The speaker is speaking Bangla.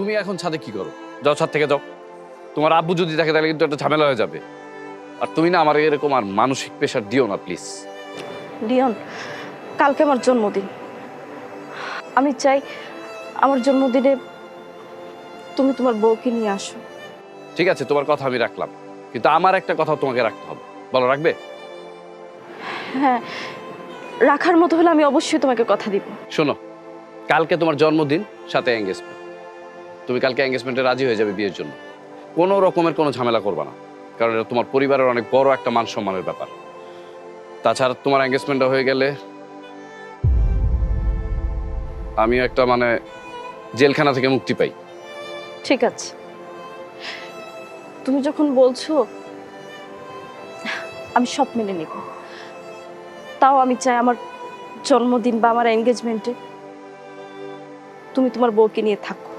তুমি এখন ছাদে কি করো? যাও ছাদ থেকে যাও। তোমার আব্বু যদি দেখে তাহলে কিন্তু একটা ঝামেলা হয়ে যাবে। আর তুমি না আমার এরকম আর মানসিক প্রেশার দিও না প্লিজ। লিওন কালকে আমার জন্মদিন। আমি চাই আমার জন্মদিনে তুমি তোমার বউকে নিয়ে আসো। ঠিক আছে তোমার কথা আমি রাখলাম। কিন্তু আমার একটা কথা তোমাকে রাখতে হবে। বলো রাখবে? হ্যাঁ রাখার মতো হলে আমি অবশ্যই তোমাকে কথা দিব। শোনো কালকে তোমার জন্মদিন সাথে এঙ্গেজমেন্ট তুমি কালকে এঙ্গেজমেন্টে রাজি হয়ে যাবে বিয়ের জন্য। কোনো রকমের কোনো ঝামেলা করবে না। কারণ এটা তোমার পরিবারের অনেক বড় একটা মান সম্মানের ব্যাপার। তাছাড়া তোমার এঙ্গেজমেন্টটা হয়ে গেলে আমি একটা মানে জেলখানা থেকে মুক্তি পাই। ঠিক আছে। তুমি যখন বলছো, আমি সব মেনে নেব। তাও আমি চাই আমার জন্মদিন বা আমার এঙ্গেজমেন্টে তুমি তোমার বউকে নিয়ে থাকো।